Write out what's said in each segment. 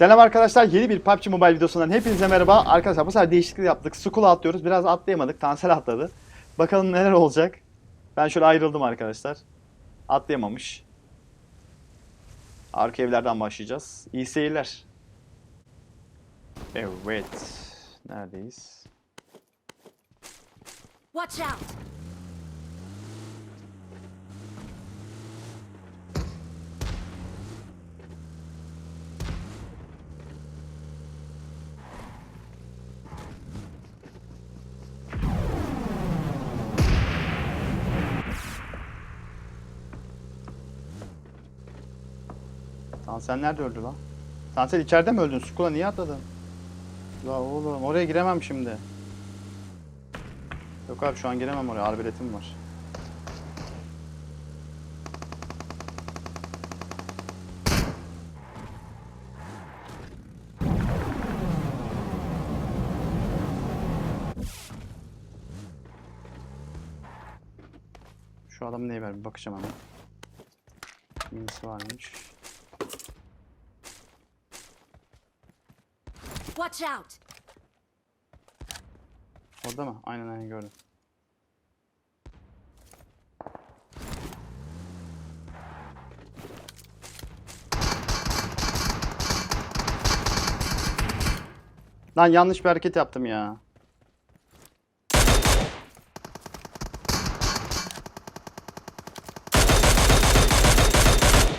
Selam arkadaşlar. Yeni bir PUBG Mobile videosundan hepinize merhaba. Arkadaşlar bu sefer değişiklik yaptık. Skull'a atlıyoruz. Biraz atlayamadık. Tansel atladı. Bakalım neler olacak. Ben şöyle ayrıldım arkadaşlar. Atlayamamış. Arka evlerden başlayacağız. İyi seyirler. Evet. Neredeyiz? Watch out! Tansel nerede öldü lan? Tansel içeride mi öldün? Skull'a niye atladın? La oğlum oraya giremem şimdi. Yok abi şu an giremem oraya. Arbeletim var. Şu adam neyi ver bir bakacağım hemen. Neyisi varmış. Watch out! Orada mı? Aynen aynen gördüm. Lan yanlış bir hareket yaptım ya.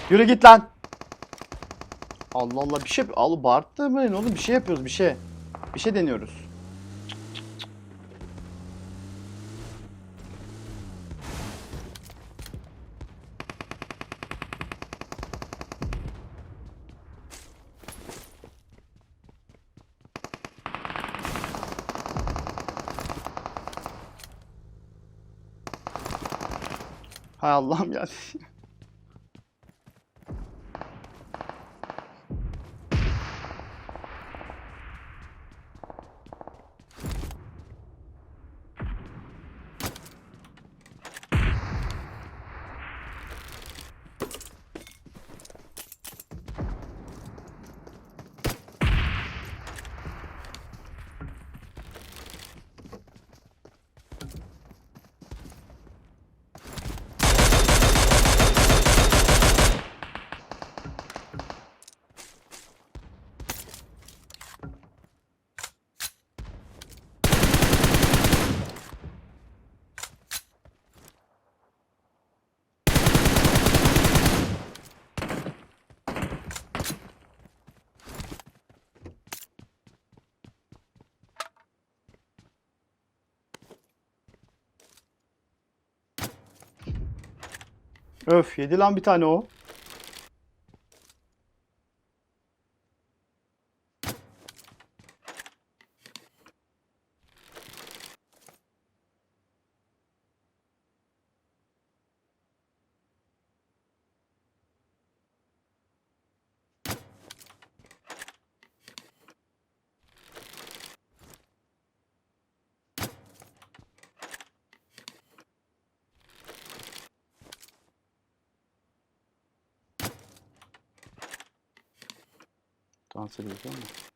Yürü git lan. Allah Allah bir şey al bağırtmayın oğlum bir şey yapıyoruz bir şey. Bir şey deniyoruz. Hay Allah'ım ya. Öf yedi lan bir tane o. 当时离婚。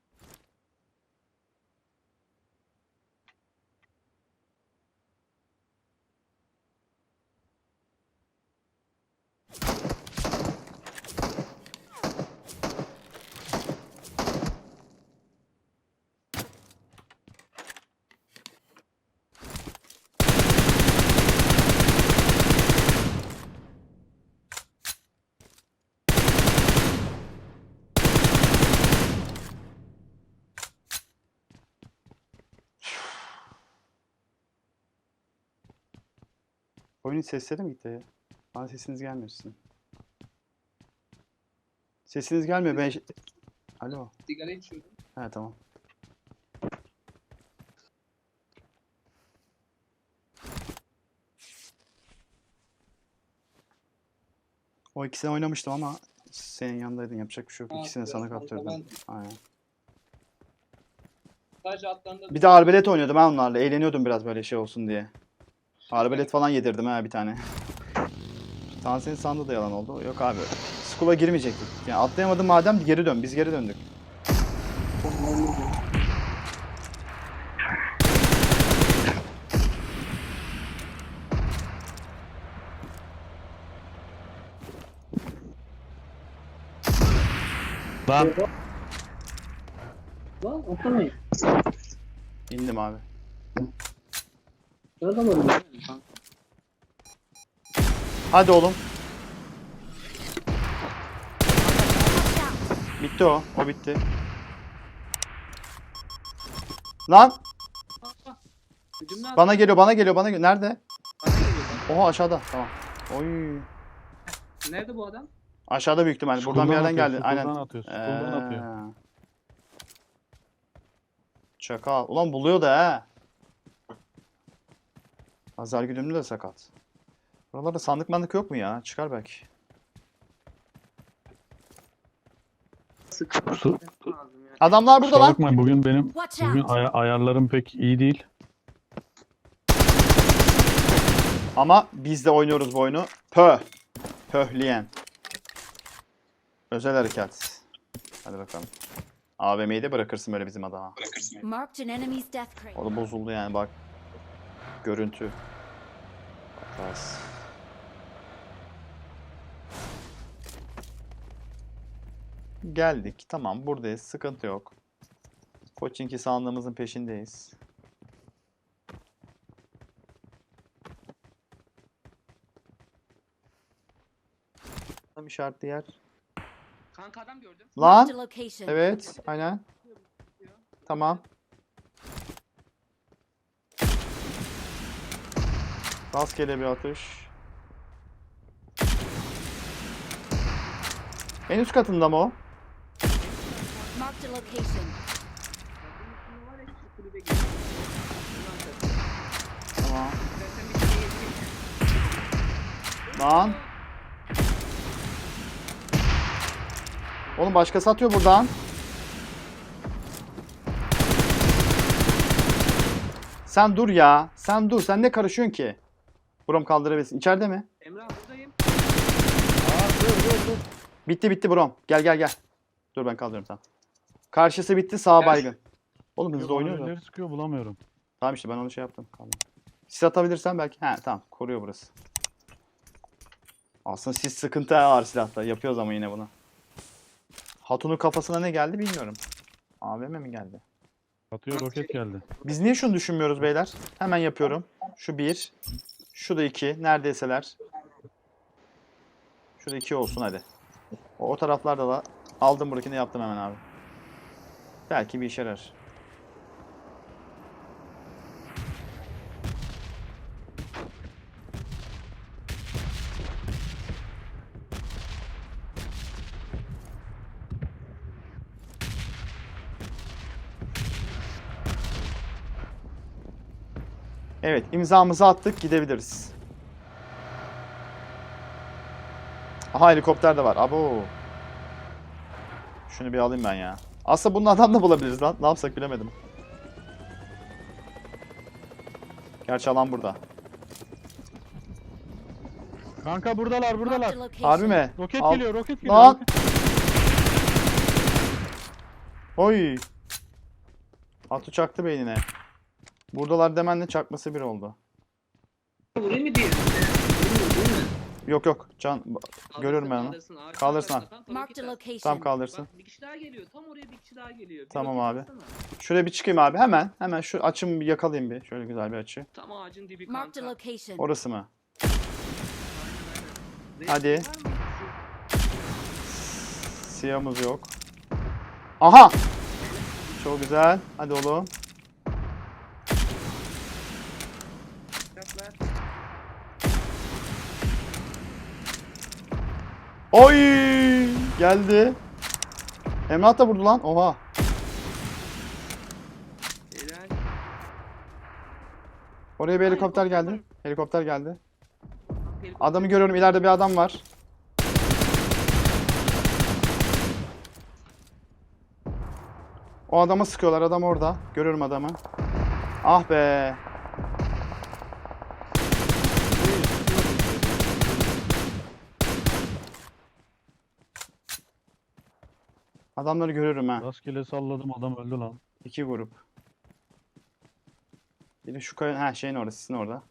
Oyunun sesleri mi gitti ya? Bana sesiniz gelmiyor sizin. Sesiniz gelmiyor ben... Alo. Sigara içiyorum. He tamam. O ikisini oynamıştım ama senin yanındaydın yapacak bir şey yok. Ha, İkisini sana kaptırdım. ben- Aynen. Sadece atlarında Bir de arbelet oynuyordum ben onlarla. Eğleniyordum biraz böyle şey olsun diye. Arbelet falan yedirdim ha bir tane. Tansi'nin sandığı da yalan oldu. Yok abi. Skull'a girmeyecektik. Yani atlayamadım madem geri dön. Biz geri döndük. Lan Lan atlamayın. İndim abi. Hadi oğlum. Bitti o. O bitti. Lan! Bana geliyor, bana geliyor, bana geliyor. Nerede? bana geliyor bak. Oha aşağıda. Tamam. Oy. Nerede bu adam? Aşağıda büyük ihtimalle. Buradan bir yerden atıyor, geldi. Aynen. Skuldan atıyor. Skuldan atıyor. Ee. Çakal. Ulan buluyor da ha. Pazar güdümlü de sakat. Buralarda sandık mandık yok mu ya? Çıkar belki. Su-. Adamlar burada Kusura lan. bakmayın bugün benim Watch bugün out! ay- ayarlarım pek iyi değil. Ama biz de oynuyoruz bu oyunu. Pöh. Pöhleyen. Özel harekat. Hadi bakalım. AVM'yi de bırakırsın böyle bizim adama. Marked an enemy's death crate. O da bozuldu yani bak. Görüntü. Bas. Geldik. Tamam buradayız. Sıkıntı yok. Koçinki sandığımızın peşindeyiz. Tam işaretli yer. Kanka adam gördüm. Lan. Evet. Aynen. Tamam. Rastgele bir atış. En üst katında mı o? Tamam. Lan. Oğlum başkası atıyor buradan. Sen dur ya. Sen dur. Sen ne karışıyorsun ki? Buram kaldırabilirsin. İçeride mi? Emrah buradayım. Bitti bitti Brom. Gel gel gel. Dur ben kaldırıyorum tamam. Karşısı bitti sağ baygın. Oğlum hızlı Yok, oynuyor da. Neleri sıkıyor bulamıyorum. Tamam işte ben onu şey yaptım. Tamam. Sis atabilirsen belki. He tamam koruyor burası. Aslında sis sıkıntı ağır silahta. Yapıyoruz ama yine bunu. Hatun'un kafasına ne geldi bilmiyorum. AVM mi geldi? Atıyor roket geldi. Biz niye şunu düşünmüyoruz beyler? Hemen yapıyorum. Şu bir. Şu da iki. Neredeyseler. Şu da iki olsun hadi. O, o taraflarda da aldım buradakini yaptım hemen abi. Belki bir işe yarar. Evet, imzamızı attık, gidebiliriz. Aha helikopter de var. Abo. Şunu bir alayım ben ya. Aslında bunun adam da bulabiliriz lan. Ne yapsak bilemedim. Gerçi alan burada. Kanka buradalar buradalar. Harbi mi? Roket Al. geliyor roket geliyor. Lan! roket- Oy. Atı çaktı beynine. Buradalar demenle çakması bir oldu. Vurayım mı diye. Vurmuyor değil mi? Yok yok. Can görüyorum ben onu. Kaldırsın, ağır Kaldırsın. kaldırsın. Tamam, tabii Marked ki a de. location. Tam kaldırsın. Bak bir kişi daha geliyor. Tam oraya bir kişi daha geliyor. Bir Tamam abi. atsana. Şuraya bir çıkayım abi. Hemen. Hemen şu açımı bir yakalayayım bir. Şöyle güzel bir açı. Tam ağacın dibi Marked a kanka. location. Orası mı? Hadi. Var mı? Siyahımız yok. Aha! Çok güzel. Hadi oğlum. Oy! Geldi. Emrah da vurdu lan. Oha. Oraya bir helikopter geldi. Helikopter geldi. Adamı görüyorum. İleride bir adam var. O adama sıkıyorlar. Adam orada. Görüyorum adamı. Ah be. Adamları görüyorum ha. Rastgele salladım adam öldü lan. İki grup. Biri şu kaya... Ha şeyin orada, sizin orada.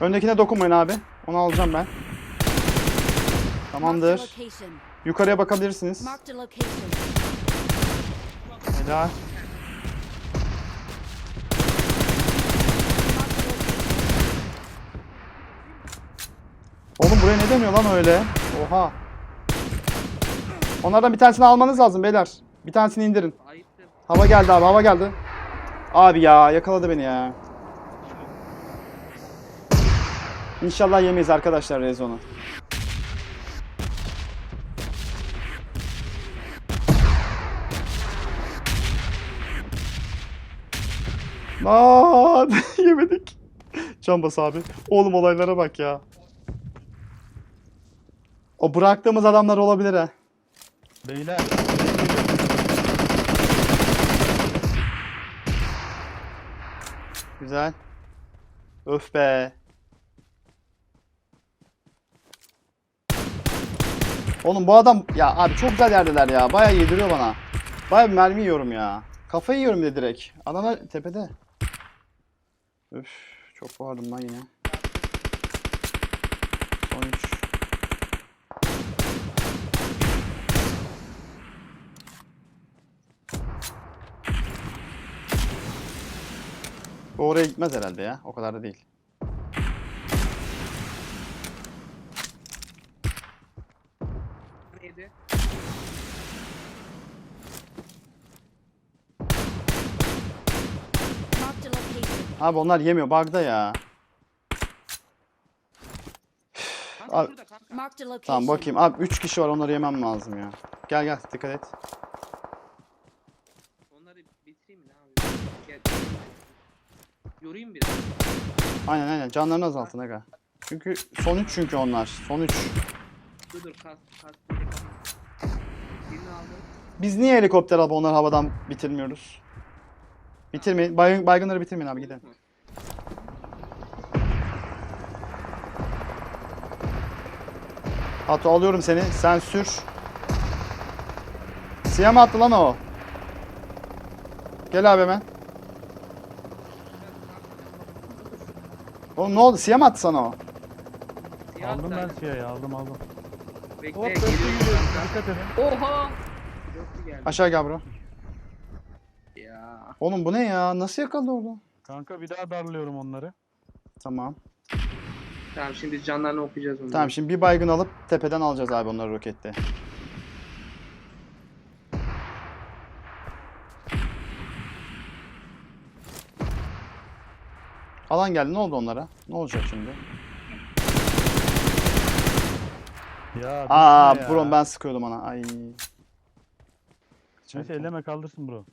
Öndekine dokunmayın abi. Onu alacağım ben. Tamamdır. location. Yukarıya bakabilirsiniz. Helal. Oğlum buraya ne demiyor lan öyle? Oha. Onlardan bir tanesini almanız lazım beyler. Bir tanesini indirin. Hava geldi abi hava geldi. Abi ya yakaladı beni ya. İnşallah yemeyiz arkadaşlar Rezon'u. Lan yemedik. Cambas abi. Oğlum olaylara bak ya. O bıraktığımız adamlar olabilir ha. Beyler. Güzel. Öf be. Oğlum bu adam ya abi çok güzel yerdeler ya. Bayağı yediriyor bana. Bayağı bir mermi yiyorum ya. Kafayı yiyorum de direkt. Adamlar tepede. Öf çok bağırdım lan yine. Son üç. Bu oraya gitmez herhalde ya. O kadar da değil. Neydi? Marked a location. Abi onlar yemiyor. Bug'da ya. Abi- location. Tamam bakayım. Abi 3 kişi var. Onları yemem lazım ya. Gel gel dikkat et. Onları bitireyim mi ne abi? Gel. Yorayım biraz. Aynen aynen. Canlarını azaltın aga. Çünkü son 3 çünkü onlar. Son 3. Dur dur kas kas. böyle kas. Birini aldım. Biz niye helikopter alıp onları havadan bitirmiyoruz? Bitirmeyin. Baygın, baygınları bitirmeyin abi gidelim. Ato alıyorum seni. Sen sür. Siyah mı attı lan o? Gel abi hemen. Oğlum ne oldu? Siyah mı attı sana o? Siyah Aldım ben siyahı aldım aldım. Bekle Hop geliyorum. Dikkat edin. Oha! Aşağı gel bro. Ya. Oğlum bu ne ya? Nasıl yakaladı orada? Kanka bir daha darlıyorum onları. Tamam. Tamam şimdi canlarını okuyacağız onu. Tamam şimdi bir baygın alıp tepeden alacağız abi onları rokette. Alan geldi ne oldu onlara? Ne olacak şimdi? Ya Aa ya. bro ben sıkıyordum ona. Ay. Neyse elleme kaldırsın bro.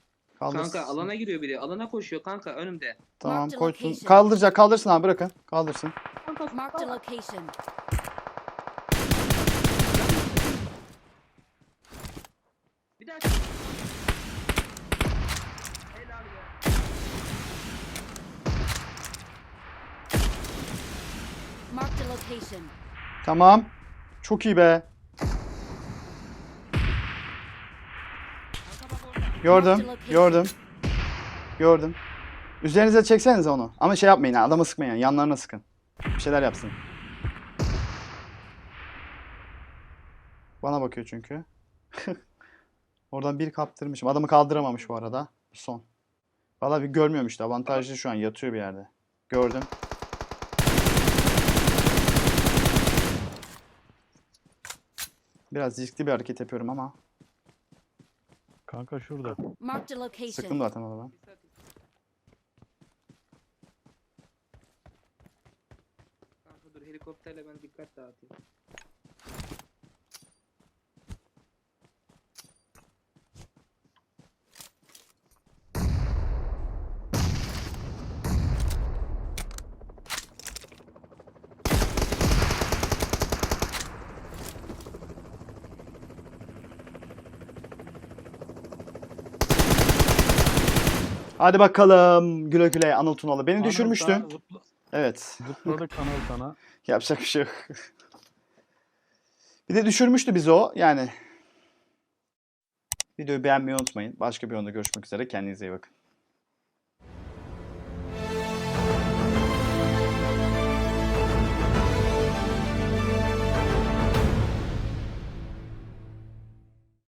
Kaldırsın. Kanka alana giriyor biri. Alana koşuyor kanka önümde. Tamam Marked location. Kaldıracak kaldırsın abi bırakın. Kaldırsın. Marked a location. Bir daha çık. Helal be. Marked a location. Tamam. Çok iyi be. Kanka bak orada. Gördüm. Gördüm. Gördüm. Üzerinize çeksenize onu. Ama şey yapmayın ha. Adamı sıkmayın. Yanlarına sıkın. Bir şeyler yapsın. Bana bakıyor çünkü. Oradan bir kaptırmışım. Adamı kaldıramamış bu arada. Son. Valla bir görmüyorum işte. Avantajlı şu an. Yatıyor bir yerde. Gördüm. Biraz riskli bir hareket yapıyorum ama. Kanka şurada. Marked a location. Sıktım zaten adamı. Kanka dur helikopterle ben dikkat dağıtayım. Hadi bakalım güle güle Anıl Tunalı. Beni Anıl düşürmüştü. Zıpla, Evet. zıpladı kanal sana. Yapacak bir şey yok. bir de düşürmüştü bizi o. Yani. Videoyu beğenmeyi unutmayın. Başka bir oyunda görüşmek üzere. Kendinize iyi bakın.